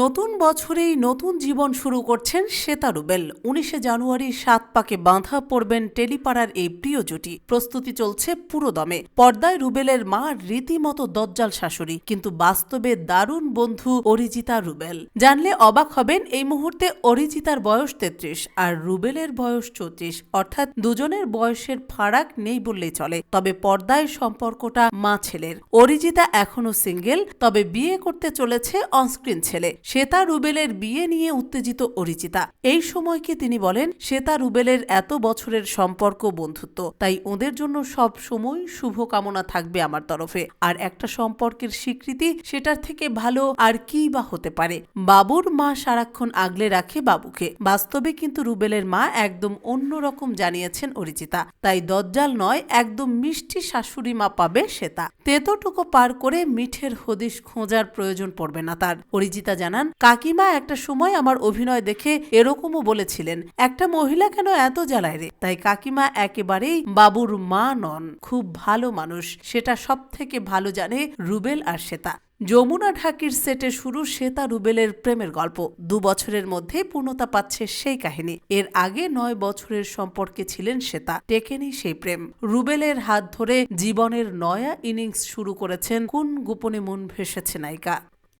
নতুন বছরেই নতুন জীবন শুরু করছেন শ্বেতা রুবেল উনিশে জানুয়ারি সাত পাকে বাঁধা পড়বেন টেলিপাড়ার এই প্রিয় জুটি। প্রস্তুতি চলছে পুরো দমে। পর্দায় রুবেলের মা রীতিমতো দজ্জাল শাশুড়ি, কিন্তু বাস্তবে দারুণ বন্ধু অরিজিতা রুবেল। জানলে অবাক হবেন, এই মুহূর্তে অরিজিতার বয়স তেত্রিশ আর রুবেলের বয়স চৌত্রিশ। অর্থাৎ দুজনের বয়সের ফারাক নেই বললেই চলে। তবে পর্দায় সম্পর্কটা মা ছেলের। অরিজিতা এখনও সিঙ্গেল, তবে বিয়ে করতে চলেছে অনস্ক্রিন ছেলে। শ্বেতা রুবেলের বিয়ে নিয়ে উত্তেজিত অরিজিতা এই সময়কে তিনি বলেন, শ্বেতা রুবেলের এত বছরের সম্পর্ক, বন্ধুত্ব, তাই ওদের জন্য সব সময় শুভকামনা থাকবে আমার তরফে। আর একটা সম্পর্কের স্বীকৃতি সেটার থেকে ভালো আর কি বা হতে পারে? বাবুর মা সারাক্ষণ আগলে রাখে বাবুকে। বাস্তবে কিন্তু রুবেলের মা একদম অন্যরকম জানিয়েছেন অরিজিতা তাই দজ্জাল নয়, একদম মিষ্টি শাশুড়ি মা পাবে শ্বেতা। তেতোটুকু পার করে মিঠের হদিশ খোঁজার প্রয়োজন পড়বে না তার। অরিজিতা জানান, কাকিমা একটা সময় আমার অভিনয় দেখে এরকমও বলেছিলেন, একটা মহিলা কেন এত জ্বালায় রে? তাই কাকিমা একেবারেই বাবুর মা নন, খুব ভালো মানুষ, সেটা সব থেকে ভালো জানে রুবেল আর শ্বেতা। যমুনা ঢাকির সেটে শুরু শ্বেতা রুবেলের প্রেমের গল্প, দু বছরের মধ্যে পূর্ণতা পাচ্ছে সেই কাহিনী। এর আগে নয় বছরের সম্পর্কে ছিলেন শ্বেতা টেকেনি সেই প্রেম। রুবেলের হাত ধরে জীবনের নয়া ইনিংস শুরু করেছেন, কোন গোপনে মন ভেসেছে নায়িকা?